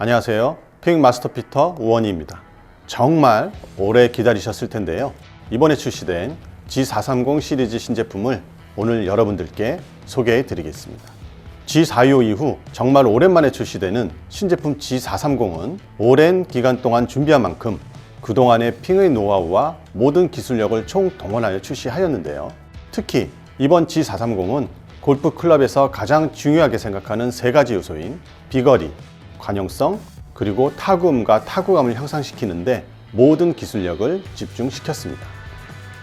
안녕하세요. 핑 마스터 피터 우원희입니다. 정말 오래 기다리셨을 텐데요. 이번에 출시된 G430 시리즈 신제품을 오늘 여러분들께 소개해 드리겠습니다. G425 이후 정말 오랜만에 출시되는 신제품 G430은 오랜 기간 동안 준비한 만큼 그동안의 핑의 노하우와 모든 기술력을 총 동원하여 출시하였는데요. 특히 이번 G430은 골프 클럽에서 가장 중요하게 생각하는 세 가지 요소인 비거리, 관용성, 그리고 타구음과 타구감을 향상시키는데 모든 기술력을 집중시켰습니다.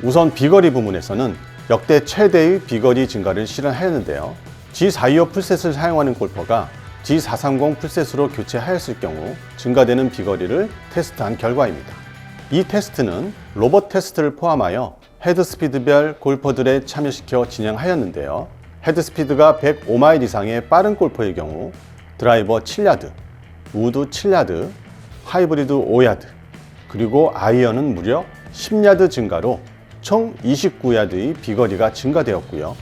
우선 비거리 부문에서는 역대 최대의 비거리 증가를 실현하였는데요. G425 풀셋을 사용하는 골퍼가 G430 풀셋으로 교체하였을 경우 증가되는 비거리를 테스트한 결과입니다. 이 테스트는 로봇 테스트를 포함하여 헤드 스피드별 골퍼들에 참여시켜 진행하였는데요. 헤드 스피드가 105마일 이상의 빠른 골퍼의 경우 드라이버 7야드, 우드 7야드, 하이브리드 5야드, 그리고 아이언은 무려 10야드 증가로 총 29야드의 비거리가 증가되었고요.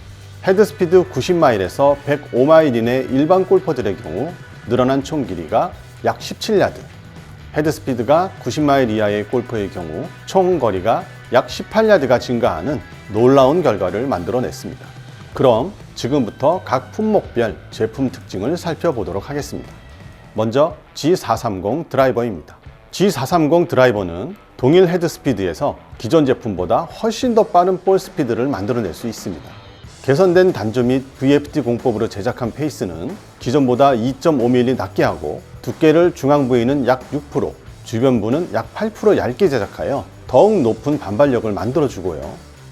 헤드 스피드 90마일에서 105마일 이내 일반 골퍼들의 경우 늘어난 총 길이가 약 17야드, 헤드 스피드가 90마일 이하의 골퍼의 경우 총 거리가 약 18야드가 증가하는 놀라운 결과를 만들어냈습니다. 그럼 지금부터 각 품목별 제품 특징을 살펴보도록 하겠습니다. 먼저 G430 드라이버입니다. G430 드라이버는 동일 헤드 스피드에서 기존 제품보다 훨씬 더 빠른 볼 스피드를 만들어낼 수 있습니다. 개선된 단조 및 VFD 공법으로 제작한 페이스는 기존보다 2.5mm 낮게 하고 두께를 중앙 부위는 약 6%, 주변 부는 약 8% 얇게 제작하여 더욱 높은 반발력을 만들어주고요.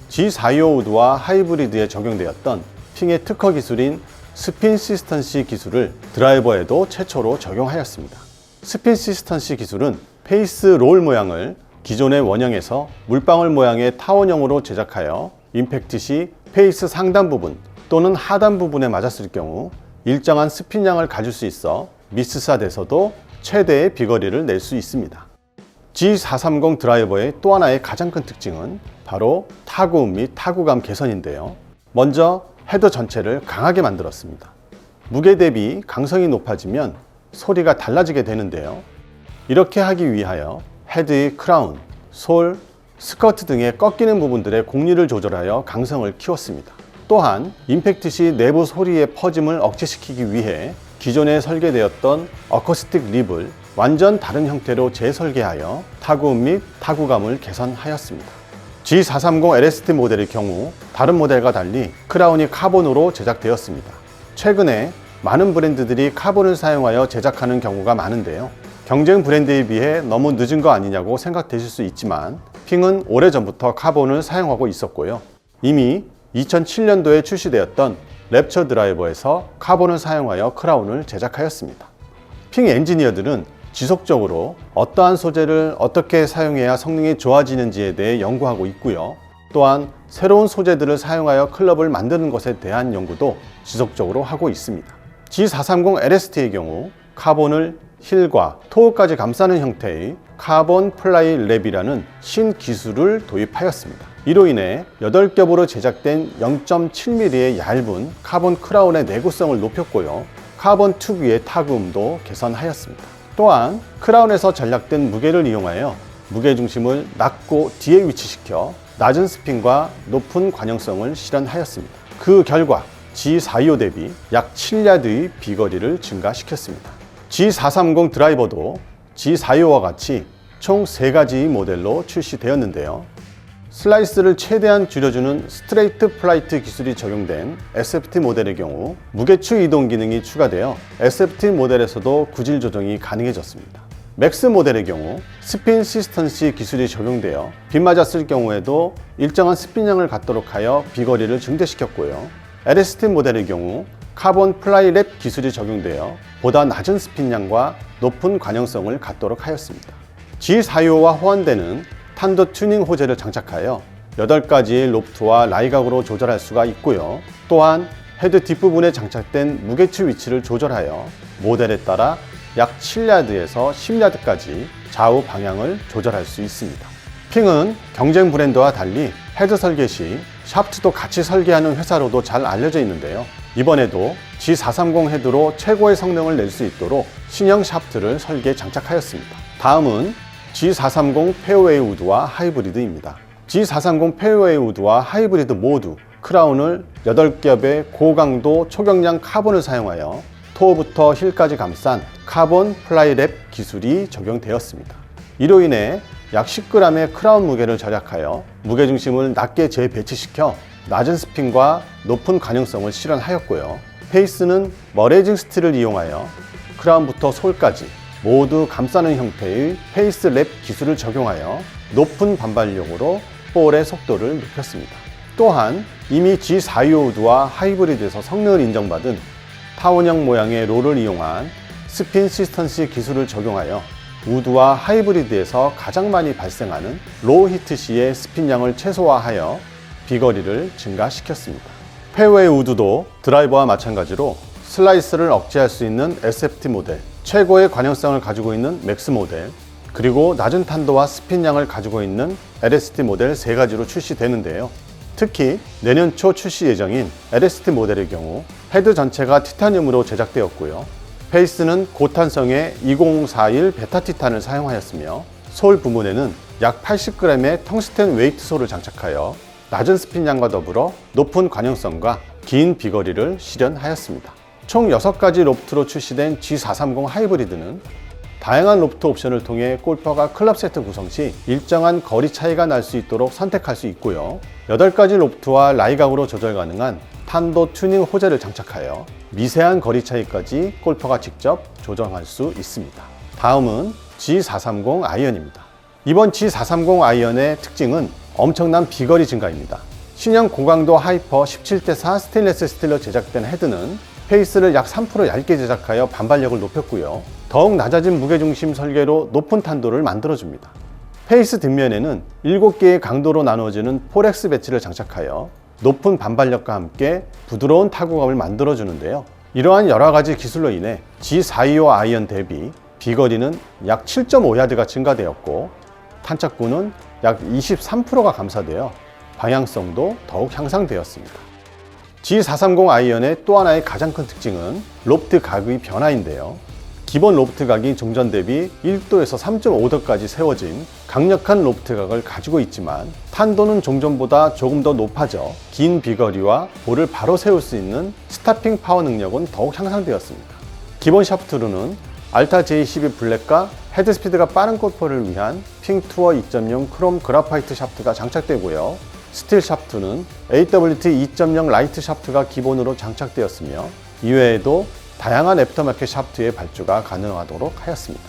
G425 우드와 하이브리드에 적용되었던 핑의 특허 기술인 스핀 시스턴시 기술을 드라이버에도 최초로 적용하였습니다. 스핀 시스턴시 기술은 페이스 롤 모양을 기존의 원형에서 물방울 모양의 타원형으로 제작하여 임팩트 시 페이스 상단 부분 또는 하단 부분에 맞았을 경우 일정한 스핀량을 가질 수 있어 미스샷에서도 최대의 비거리를 낼 수 있습니다. G430 드라이버의 또 하나의 가장 큰 특징은 바로 타구음 및 타구감 개선인데요. 먼저 헤더 전체를 강하게 만들었습니다. 무게 대비 강성이 높아지면 소리가 달라지게 되는데요. 이렇게 하기 위하여 헤드의 크라운, 솔, 스커트 등의 꺾이는 부분들의 공리를 조절하여 강성을 키웠습니다. 또한 임팩트 시 내부 소리의 퍼짐을 억제시키기 위해 기존에 설계되었던 어쿠스틱 립을 완전 다른 형태로 재설계하여 타구음 및 타구감을 개선하였습니다. G430 LST 모델의 경우 다른 모델과 달리 크라운이 카본으로 제작되었습니다. 최근에 많은 브랜드들이 카본을 사용하여 제작하는 경우가 많은데요. 경쟁 브랜드에 비해 너무 늦은 거 아니냐고 생각되실 수 있지만 핑은 오래전부터 카본을 사용하고 있었고요. 이미 2007년도에 출시되었던 랩처 드라이버에서 카본을 사용하여 크라운을 제작하였습니다. 핑 엔지니어들은 지속적으로 어떠한 소재를 어떻게 사용해야 성능이 좋아지는지에 대해 연구하고 있고요. 또한 새로운 소재들을 사용하여 클럽을 만드는 것에 대한 연구도 지속적으로 하고 있습니다. G430 LST의 경우 카본을 힐과 토우까지 감싸는 형태의 카본 플라이 랩이라는 신기술을 도입하였습니다. 이로 인해 8겹으로 제작된 0.7mm의 얇은 카본 크라운의 내구성을 높였고요. 카본 특유의 타구음도 개선하였습니다. 또한 크라운에서 전략된 무게를 이용하여 무게 중심을 낮고 뒤에 위치시켜 낮은 스핀과 높은 관용성을 실현하였습니다. 그 결과 G425 대비 약 7야드의 비거리를 증가시켰습니다. G430 드라이버도 G425와 같이 총 3가지 모델로 출시되었는데요. 슬라이스를 최대한 줄여주는 스트레이트 플라이트 기술이 적용된 SFT 모델의 경우 무게추 이동 기능이 추가되어 SFT 모델에서도 구질 조정이 가능해졌습니다. 맥스 모델의 경우 스핀 시스턴시 기술이 적용되어 빗 맞았을 경우에도 일정한 스핀량을 갖도록 하여 비거리를 증대시켰고요. LST 모델의 경우 카본 플라이 랩 기술이 적용되어 보다 낮은 스핀량과 높은 관용성을 갖도록 하였습니다. G425와 호환되는 탄도 튜닝 호재를 장착하여 8가지의 로프트와 라이각으로 조절할 수가 있고요. 또한 헤드 뒷부분에 장착된 무게추 위치를 조절하여 모델에 따라 약 7야드에서 10야드까지 좌우 방향을 조절할 수 있습니다. 핑은 경쟁 브랜드와 달리 헤드 설계 시 샤프트도 같이 설계하는 회사로도 잘 알려져 있는데요. 이번에도 G430 헤드로 최고의 성능을 낼 수 있도록 신형 샤프트를 설계 장착하였습니다. 다음은 G430 페어웨이 우드와 하이브리드입니다. G430 페어웨이 우드와 하이브리드 모두 크라운을 8겹의 고강도 초경량 카본을 사용하여 토어부터 힐까지 감싼 카본 플라이랩 기술이 적용되었습니다. 이로 인해 약 10g의 크라운 무게를 절약하여 무게중심을 낮게 재배치시켜 낮은 스핀과 높은 관용성을 실현하였고요. 페이스는 머레이징 스틸을 이용하여 크라운부터 솔까지 모두 감싸는 형태의 페이스 랩 기술을 적용하여 높은 반발력으로 볼의 속도를 높였습니다. 또한 이미 G425와 하이브리드에서 성능을 인정받은 타원형 모양의 롤을 이용한 스핀 시스턴시 기술을 적용하여 우드와 하이브리드에서 가장 많이 발생하는 로우 히트 시의 스핀량을 최소화하여 비거리를 증가시켰습니다. 페어웨이 우드도 드라이버와 마찬가지로 슬라이스를 억제할 수 있는 SFT 모델, 최고의 관용성을 가지고 있는 맥스 모델, 그리고 낮은 탄도와 스핀량을 가지고 있는 LST 모델 세 가지로 출시되는데요. 특히 내년 초 출시 예정인 LST 모델의 경우 헤드 전체가 티타늄으로 제작되었고요. 페이스는 고탄성의 2041 베타 티탄을 사용하였으며 솔 부분에는 약 80g의 텅스텐 웨이트 솔을 장착하여 낮은 스핀량과 더불어 높은 관용성과 긴 비거리를 실현하였습니다. 총 6가지 로프트로 출시된 G430 하이브리드는 다양한 로프트 옵션을 통해 골퍼가 클럽 세트 구성 시 일정한 거리 차이가 날 수 있도록 선택할 수 있고요. 8가지 로프트와 라이각으로 조절 가능한 탄도 튜닝 호재를 장착하여 미세한 거리 차이까지 골퍼가 직접 조정할 수 있습니다. 다음은 G430 아이언입니다. 이번 G430 아이언의 특징은 엄청난 비거리 증가입니다. 신형 고강도 하이퍼 17대4 스테인레스 스틸로 제작된 헤드는 페이스를 약 3% 얇게 제작하여 반발력을 높였고요. 더욱 낮아진 무게중심 설계로 높은 탄도를 만들어줍니다. 페이스 뒷면에는 7개의 강도로 나누어지는 포렉스 배치를 장착하여 높은 반발력과 함께 부드러운 타구감을 만들어주는데요. 이러한 여러 가지 기술로 인해 G425 아이언 대비 비거리는 약 7.5야드가 증가되었고 탄착구는 약 23%가 감사되어 방향성도 더욱 향상되었습니다. G430 아이언의 또 하나의 가장 큰 특징은 로프트 각의 변화인데요. 기본 로프트 각이 종전 대비 1도에서 3.5도까지 세워진 강력한 로프트 각을 가지고 있지만 탄도는 종전보다 조금 더 높아져 긴 비거리와 볼을 바로 세울 수 있는 스타핑 파워 능력은 더욱 향상되었습니다. 기본 샤프트로는 알타 J12 블랙과 헤드 스피드가 빠른 골퍼를 위한 핑투어 2.0 크롬 그라파이트 샤프트가 장착되고요. 스틸 샤프트는 AWT 2.0 라이트 샤프트가 기본으로 장착되었으며 이외에도 다양한 애프터마켓 샤프트의 발주가 가능하도록 하였습니다.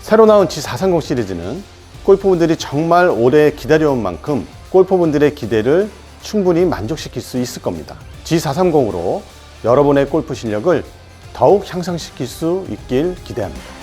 새로 나온 G430 시리즈는 골퍼분들이 정말 오래 기다려온 만큼 골퍼분들의 기대를 충분히 만족시킬 수 있을 겁니다. G430으로 여러분의 골프 실력을 더욱 향상시킬 수 있길 기대합니다.